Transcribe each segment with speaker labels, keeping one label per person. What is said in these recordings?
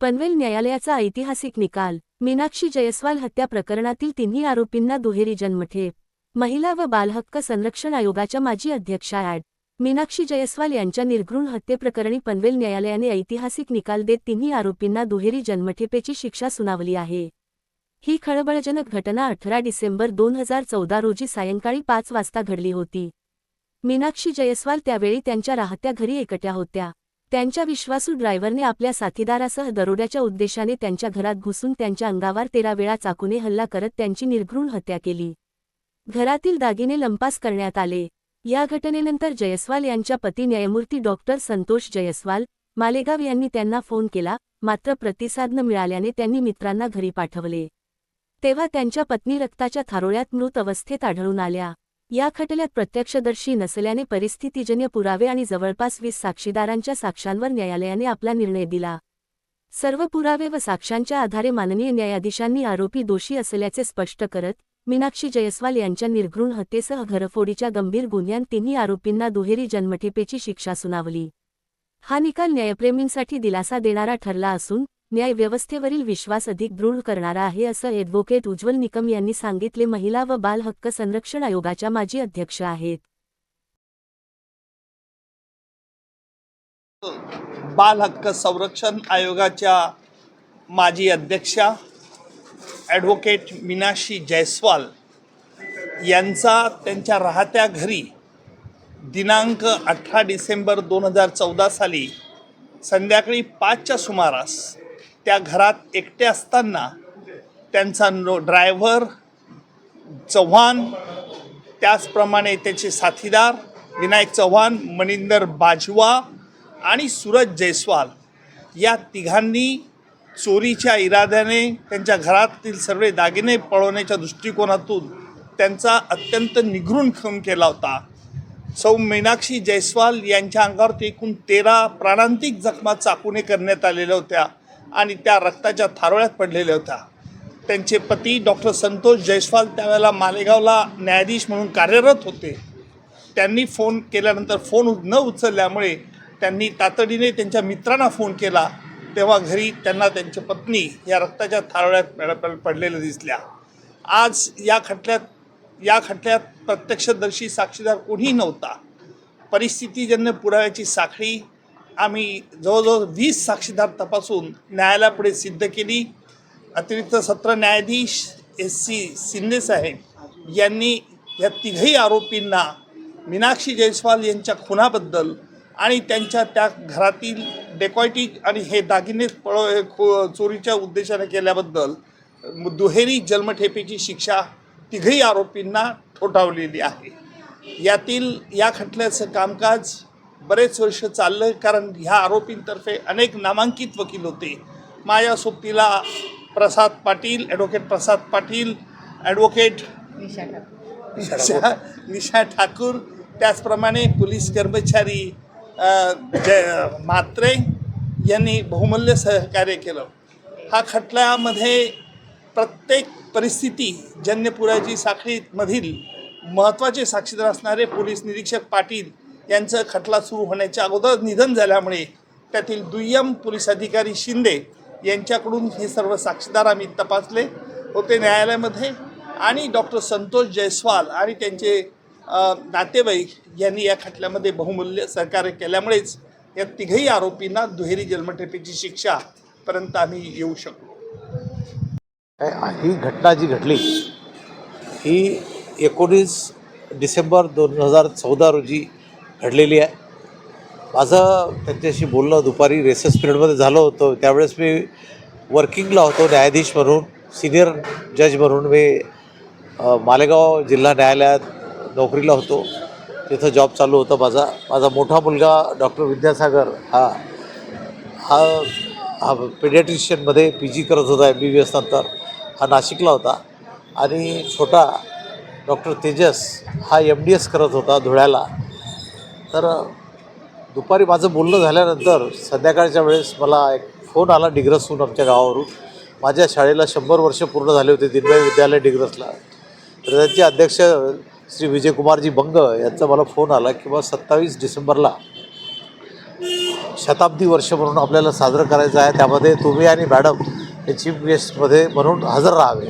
Speaker 1: पनवेल न्यायालयाचा ऐतिहासिक निकाल. मीनाक्षी जयस्वाल हत्या प्रकरणातील तिन्ही आरोपींना दुहेरी जन्मठेप. महिला व बालहक्क संरक्षण आयोगाच्या माजी अध्यक्षा ॲड. मीनाक्षी जयस्वाल यांच्या निर्घृण हत्येप्रकरणी पनवेल न्यायालयाने ऐतिहासिक निकाल देत तिन्ही आरोपींना दुहेरी जन्मठेपेची शिक्षा सुनावली आहे. ही खळबळजनक घटना अठरा डिसेंबर दोन हजार चौदा रोजी सायंकाळी पाच वाजता घडली होती. मीनाक्षी जयस्वाल त्यावेळी त्यांच्या राहत्या घरी एकट्या होत्या. त्यांच्या विश्वासू ड्रायव्हरने आपल्या साथीदारासह दरोड्याच्या उद्देशाने त्यांच्या घरात घुसून त्यांच्या अंगावर तेरा वेळा चाकूने हल्ला करत त्यांची निर्घृण हत्या केली. घरातील दागिने लंपास करण्यात आले. या घटनेनंतर जयस्वाल यांच्या पती न्यायमूर्ती डॉक्टर संतोष जयस्वाल मालेगाव यांनी त्यांना फोन केला मात्र प्रतिसाद न मिळाल्याने त्यांनी मित्रांना घरी पाठवले. तेव्हा त्यांच्या पत्नी रक्ताच्या थारोळ्यात मृत अवस्थेत आढळून आल्या. या खटल्यात प्रत्यक्षदर्शी नसल्याने परिस्थितीजन्य पुरावे आणि जवळपास वीस साक्षीदारांच्या साक्षांवर न्यायालयाने आपला निर्णय दिला. सर्व पुरावे व साक्षांच्या आधारे माननीय न्यायाधीशांनी आरोपी दोषी असल्याचे स्पष्ट करत मीनाक्षी जयस्वाल यांच्या निर्घृण हत्येसह घरफोडीच्या गंभीर गुन्ह्यात तिन्ही आरोपींना दुहेरी जन्मठेपेची शिक्षा सुनावली. हा निकाल न्यायप्रेमींसाठी दिलासा देणारा ठरला असून न्यायव्यवस्थेवरील विश्वास अधिक दृढ करणारा आहे असं ॲडव्होकेट उज्ज्वल निकम यांनी सांगितले. महिला व बाल हक्क संरक्षण आयोगाच्या माजी अध्यक्ष आहेत.
Speaker 2: बाल हक्क संरक्षण आयोगाच्या माजी अध्यक्षा ॲडव्होकेट मीनाक्षी जयस्वाल यांचा त्यांच्या राहत्या घरी दिनांक अठरा डिसेंबर दोन हजार चौदा साली संध्याकाळी पाचच्या सुमारास त्या घरात एकटे असताना त्यांचा नो ड्रायव्हर चव्हाण त्याचप्रमाणे त्याचे साथीदार विनायक चव्हाण मनिंदर बाजवा आणि सूरज जयस्वाल या तिघांनी चोरीच्या इराद्याने त्यांच्या घरातील सर्व दागिने पळवण्याच्या दृष्टिकोनातून त्यांचा अत्यंत निघृण खून केला होता. सौ मीनाक्षी जयस्वाल यांच्या अंगावरती एकूण तेरा प्राणांतिक जखमा चाकूने करण्यात आलेल्या होत्या. आणि त्या रक्ताच्या थारोळ्यात पडलेल्या होत्या. त्यांचे पती डॉक्टर संतोष जयस्वाल त्यावेळेला मालेगावला न्यायाधीश म्हणून कार्यरत होते. त्यांनी फोन केल्यानंतर फोन न उचलल्यामुळे त्यांनी तातडीने त्यांच्या मित्रांना फोन केला. तेव्हा घरी त्यांना त्यांची पत्नी या रक्ताच्या थारोळ्यात पडलेल्या दिसल्या. आज या खटल्यात या खटल्यात प्रत्यक्षदर्शी साक्षीदार कोणीही नव्हता. परिस्थितीजन्य पुराव्याची साखळी आम्ही जवळजवळ वीस साक्षीदार तपासून न्यायालयापुढे सिद्ध केली. अतिरिक्त सत्र न्यायाधीश एस सी सिंदे साहेब यांनी या तिघही आरोपींना मीनाक्षी जयस्वाल यांच्या खुनाबद्दल आणि त्यांच्या त्या घरातील डेकॉयटी आणि हे दागिने पळ खो चोरीच्या उद्देशाने केल्याबद्दल दुहेरी जन्मठेपेची शिक्षा तिघही आरोपींना ठोठावलेली आहे. यातील या खटल्याचं कामकाज बरेच वर्ष चाललं कारण ह्या आरोपींतर्फे अनेक नामांकित वकील होते. माझ्या सोबतीला प्रसाद पाटील ॲडव्होकेट प्रसाद पाटील ॲडव्होकेट निशा निशा ठाकूर त्याचप्रमाणे पोलीस कर्मचारी जय म्हात्रे यांनी बहुमूल्य सहकार्य केलं. हा खटल्यामध्ये प्रत्येक परिस्थिती जन्यपुराची साखळीमधील महत्त्वाचे साक्षीदार असणारे पोलीस निरीक्षक पाटील यांचं खटला सुरू होण्याच्या अगोदर निधन झाल्यामुळे त्यातील दुय्यम पोलीस अधिकारी शिंदे यांच्याकडून हे सर्व साक्षीदार आम्ही तपासले होते न्यायालयामध्ये. आणि डॉक्टर संतोष जयस्वाल आणि त्यांचे नातेवाईक यांनी या खटल्यामध्ये बहुमूल्य सहकार्य केल्यामुळेच या तिघही आरोपींना दुहेरी जन्मठेपेची शिक्षा पर्यंत आम्ही येऊ शकलो.
Speaker 3: काय ही घटना जी घडली ही एकोणीस डिसेंबर दोन हजार चौदा रोजी घडलेली आहे. माझं त्यांच्याशी बोलणं दुपारी रेसेस पिरियडमध्ये झालं होतं. त्यावेळेस मी वर्किंगला होतो न्यायाधीश म्हणून सिनियर जज म्हणून. मी मालेगाव जिल्हा न्यायालयात नोकरीला होतो. तिथं जॉब चालू होता माझा. माझा मोठा मुलगा डॉक्टर विद्यासागर हा हा हा पेडियाट्रिशियनमध्ये पी जी करत होता एम बी बी एस नंतर. हा नाशिकला होता. आणि छोटा डॉक्टर तेजस हा एम डी एस करत होता धुळ्याला. तर दुपारी माझं बोलणं झाल्यानंतर संध्याकाळच्या वेळेस मला एक फोन आला डिग्रसहून आमच्या गावावरून. माझ्या शाळेला शंभर वर्ष पूर्ण झाले होते दिनबाई विद्यालय डिग्रसला. तर त्यांचे अध्यक्ष श्री विजयकुमारजी बंग यांचा मला फोन आला की बा सत्तावीस डिसेंबरला शताब्दी वर्ष म्हणून आपल्याला साजरं करायचं आहे. त्यामध्ये तुम्ही आणि मॅडम हे चीफ गेस्टमध्ये म्हणून हजर राहावे.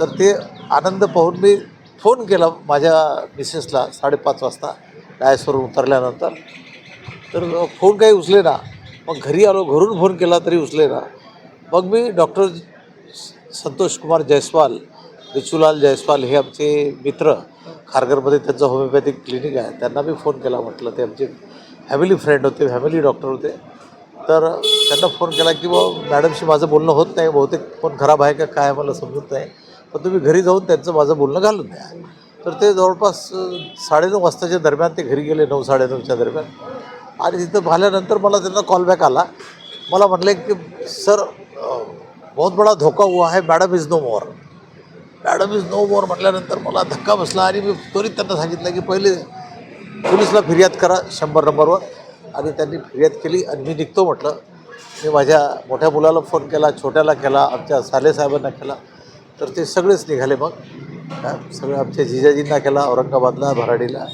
Speaker 3: तर ते आनंद पाहून मी फोन केला माझ्या मिसेसला साडेपाच वाजता डायसवरून उतरल्यानंतर. तर फोन काही उचले ना. मग घरी आलो घरून फोन केला तरी उचले ना. मग मी डॉक्टर संतोष कुमार जयस्वाल बिचूलाल जयस्वाल हे आमचे मित्र खारघरमध्ये त्यांचं होमिओपॅथिक क्लिनिक आहे. त्यांना मी फोन केला म्हटलं ते आमचे फॅमिली फ्रेंड होते फॅमिली डॉक्टर होते. तर त्यांना फोन केला की बा मॅडमशी माझं बोलणं होत नाही. बहुतेक फोन खराब आहे का? काय मला समजत नाही. पण तुम्ही घरी जाऊन त्यांचं माझं बोलणं घालून द्या. तर ते जवळपास साडेनऊ वाजताच्या दरम्यान ते घरी गेले नऊ साडेनऊच्या दरम्यान. आणि तिथं आल्यानंतर मला त्यांना कॉलबॅक आला. मला म्हटले की सर बहुत बडा धोका हुआ आहे madam is no more madam is no more म्हटल्यानंतर मला धक्का बसला आणि मी त्वरित त्यांना सांगितलं की पहिले पोलिसला फिर्याद करा शंभर नंबरवर. आणि त्यांनी फिर्याद केली आणि मी निघतो म्हटलं. मी माझ्या मोठ्या मुलाला फोन केला छोट्याला केला आमच्या साले साहेबांना केला. तर ते सगळेच निघाले मग. सगळं आमच्या जिजाजींना केला औरंगाबादला भराडीला.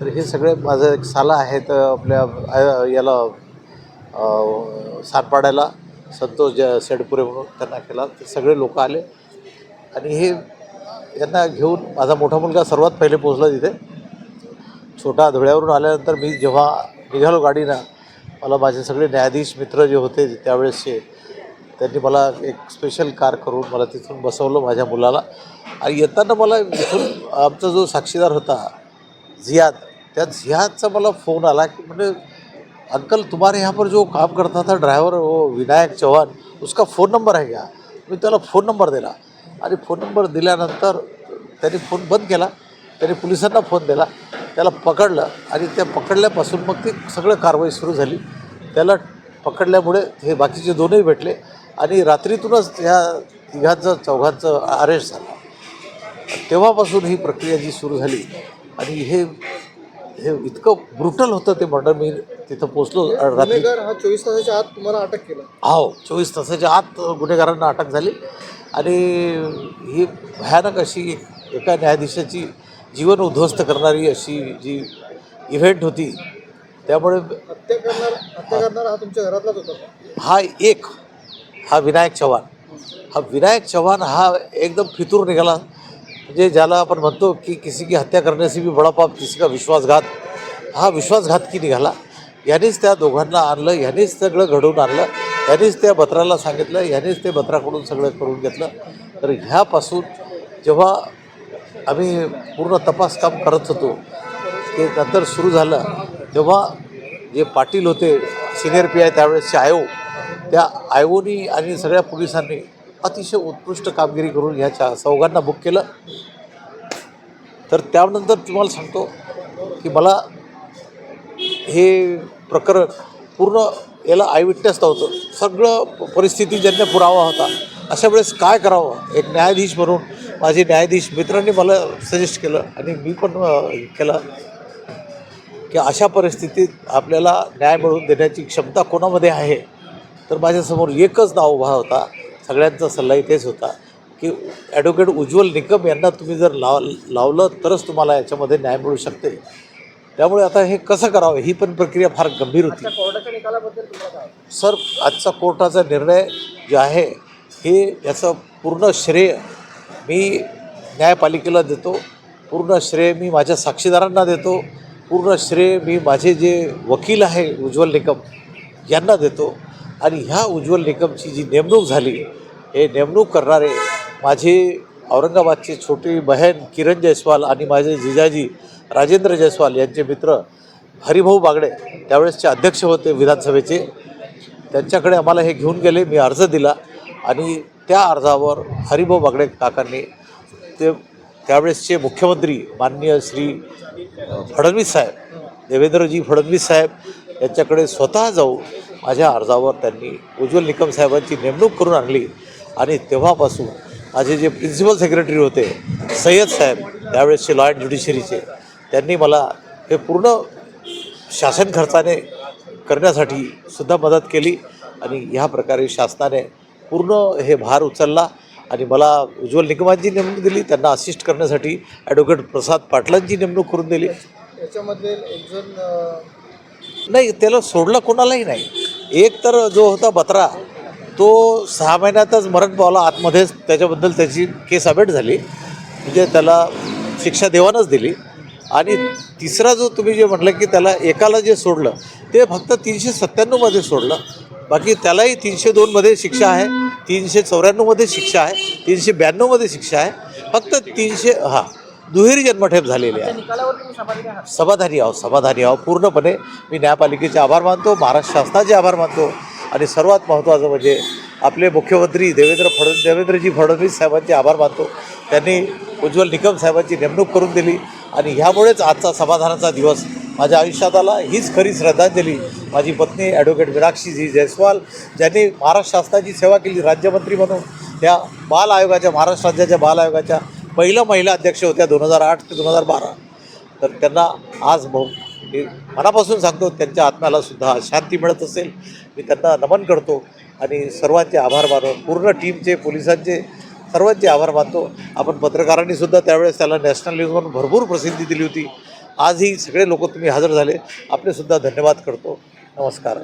Speaker 3: तर हे सगळे माझं एक साला आहेत आपल्या याला अ, सातपाड्याला. संतोष ज सेडपुरे म्हणून त्यांना केला. ते सगळे लोक आले. आणि हे यांना घेऊन माझा मोठा मुलगा सर्वात पहिले पोचला तिथे. छोटा धुळ्यावरून आल्यानंतर मी जेव्हा निघालो गाडीनं मला माझे सगळे न्यायाधीश मित्र जे होते त्यावेळेसचे त्यांनी मला एक स्पेशल कार करून मला तिथून बसवलं माझ्या मुलाला. आणि येताना मला इथून आमचा जो साक्षीदार होता झियाद त्या झियादचा मला फोन आला की म्हणजे अंकल तुम्हारे यहाँ पर जो काम करता था ड्रायव्हर वो विनायक चव्हाण उसका फ़ोन नंबर आहे घ्या मी त्याला फोन नंबर दिला. आणि फोन नंबर दिल्यानंतर त्यांनी फोन बंद केला. त्यांनी पोलिसांना फोन दिला. त्याला पकडलं आणि त्या पकडल्यापासून मग ती सगळं कारवाई सुरू झाली. त्याला पकडल्यामुळे हे बाकीचे दोनही भेटले. आणि रात्रीतूनच ह्या तिघांचं चौघांचं अरेस्ट झालं. तेव्हापासून ही प्रक्रिया जी सुरू झाली आणि हे हे इतकं ब्रुटल होतं ते मर्डर मी तिथं पोचलो रात्री
Speaker 4: हा चोवीस तासाच्या आत तुम्हाला अटक केला.
Speaker 3: हो चोवीस तासाच्या आत गुन्हेगारांना अटक झाली आणि ही भयानक अशी एका न्यायाधीशाची जीवन उद्ध्वस्त करणारी अशी जी इव्हेंट होती त्यामुळे
Speaker 4: हत्या करणार हत्या करणारा हा तुमच्या घरातलाच होता?
Speaker 3: हा एक. हा विनायक चव्हाण. हा विनायक चव्हाण हा एकदम फितूर निघाला. म्हणजे ज्याला आपण म्हणतो की किसी की हत्या करने बी भी बडा पाप किसी का विश्वासघात हा विश्वासघात की निघाला. यानेच त्या दोघांना आणलं यानेच सगळं घडवून आणलं यानेच त्या बत्राला सांगितलं यानेच ते बत्राकडून सगळं करून घेतलं. तर ह्यापासून जेव्हा आम्ही पूर्ण तपास काम करत होतो ते नंतर सुरू झालं. तेव्हा जे पाटील होते सिनियर पी आय त्यावेळेसचे आयोग त्या आयोनी आणि सगळ्या पोलिसांनी अतिशय उत्कृष्ट कामगिरी करून ह्याच्या चौघांना बुक केलं. तर त्यानंतर तुम्हाला सांगतो की मला हे प्रकरण पूर्ण याला आयविटनेस नव्हतं. सगळं प- परिस्थितीजन्य पुरावा होता अशा वेळेस काय करावं? एक न्यायाधीश म्हणून माझे न्यायाधीश मित्रांनी मला सजेस्ट केलं आणि मी पण केलं की अशा परिस्थितीत आपल्याला न्याय मिळवून देण्याची क्षमता कोणामध्ये आहे? तर माझ्यासमोर एकच नाव उभा होता. सगळ्यांचा सल्लाही तेच होता की ॲडव्होकेट उज्ज्वल निकम यांना तुम्ही जर लाव लावलं तरच तुम्हाला याच्यामध्ये न्याय मिळू शकते. त्यामुळे आता हे कसं करावं? ही पण प्रक्रिया फार गंभीर होती. सर आजचा कोर्टाचा निर्णय जो आहे हे याचं पूर्ण श्रेय मी न्यायपालिकेला देतो. पूर्ण श्रेय मी माझ्या साक्षीदारांना देतो. पूर्ण श्रेय मी माझे जे वकील आहे उज्ज्वल निकम यांना देतो. आणि ह्या उज्ज्वल निकमची जी नेमणूक झाली हे नेमणूक करणारे माझे औरंगाबादचे छोटी बहन किरण जयस्वाल आणि माझे जिजाजी राजेंद्र जयस्वाल यांचे मित्र हरिभाऊ बागडे त्यावेळेसचे अध्यक्ष होते विधानसभेचे. त्यांच्याकडे आम्हाला हे घेऊन गेले मी अर्ज दिला आणि त्या अर्जावर हरिभाऊ बागडे काकांनी ते त्यावेळेसचे मुख्यमंत्री माननीय श्री फडणवीस साहेब देवेंद्रजी फडणवीस साहेब यांच्याकडे स्वतः जाऊ माझ्या अर्जावर त्यांनी उज्ज्वल निकम साहेबांची नेमणूक करून आणली. आणि तेव्हापासून माझे जे प्रिन्सिपल सेक्रेटरी होते सय्यद साहेब त्यावेळेसचे लॉ अँड ज्युडिशरीचे त्यांनी मला हे पूर्ण शासन खर्चाने करण्यासाठी सुद्धा मदत केली. आणि ह्या प्रकारे शासनाने पूर्ण हे भार उचलला. आणि मला उज्ज्वल निकमांची नेमणूक दिली. त्यांना असिस्ट करण्यासाठी ॲडव्होकेट प्रसाद पाटलांची नेमणूक करून दिली.
Speaker 4: याच्यामध्ये एक जण अं,
Speaker 3: नाही त्याला सोडलं कोणालाही नाही. एक तर जो होता बत्रा तो सहा महिन्यातच मरण पावला. आतमध्येच त्याच्याबद्दल त्याची केस अबेट झाली. म्हणजे त्याला शिक्षा देवानच दिली. आणि तिसरा जो तुम्ही जे म्हटलं की त्याला एकाला जे सोडलं ते फक्त तीनशे सत्त्याण्णवमध्ये सोडलं. बाकी त्यालाही तीनशे दोनमध्ये शिक्षा आहे तीनशे चौऱ्याण्णवमध्ये शिक्षा आहे तीनशे ब्याण्णवमध्ये शिक्षा आहे. फक्त तीनशे हां. दुहेरी जन्मठेप झालेले आहे. समाधानी आहोत समाधानी आहोत. पूर्णपणे मी न्यायपालिकेचे आभार मानतो महाराष्ट्र शासनाचे आभार मानतो आणि सर्वात महत्त्वाचं म्हणजे आपले मुख्यमंत्री देवेंद्र फडणवीस देवेंद्रजी फडणवीस साहेबांचे आभार मानतो. त्यांनी उज्ज्वल निकम साहेबांची नेमणूक करून दिली आणि ह्यामुळेच आजचा समाधानाचा दिवस माझ्या आयुष्यात आला. हीच खरी श्रद्धांजली माझी पत्नी ॲडव्होकेट मीनाक्षीजी जयस्वाल ज्यांनी महाराष्ट्र शासनाची सेवा केली राज्यमंत्री म्हणून. त्या बाल आयोगाच्या महाराष्ट्र राज्याच्या बाल आयोगाच्या पहिल्या महिला अध्यक्ष होत्या दोन हजार आठ ते दोन हजार बारा. तर त्यांना आज भाऊ मी मनापासून सांगतो त्यांच्या आत्म्याला सुद्धा शांती मिळत असेल. मी त्यांना नमन करतो आणि सर्वांचे आभार मानून पूर्ण टीमचे पोलिसांचे सर्वांचे आभार मानतो. आपण पत्रकारांनी सुद्धा त्यावेळेस त्याला नॅशनल न्यूजवरून भरपूर प्रसिद्धी दिली होती. आजही सगळे लोक तुम्ही हजर झाले. आपले सुद्धा धन्यवाद करतो. नमस्कार.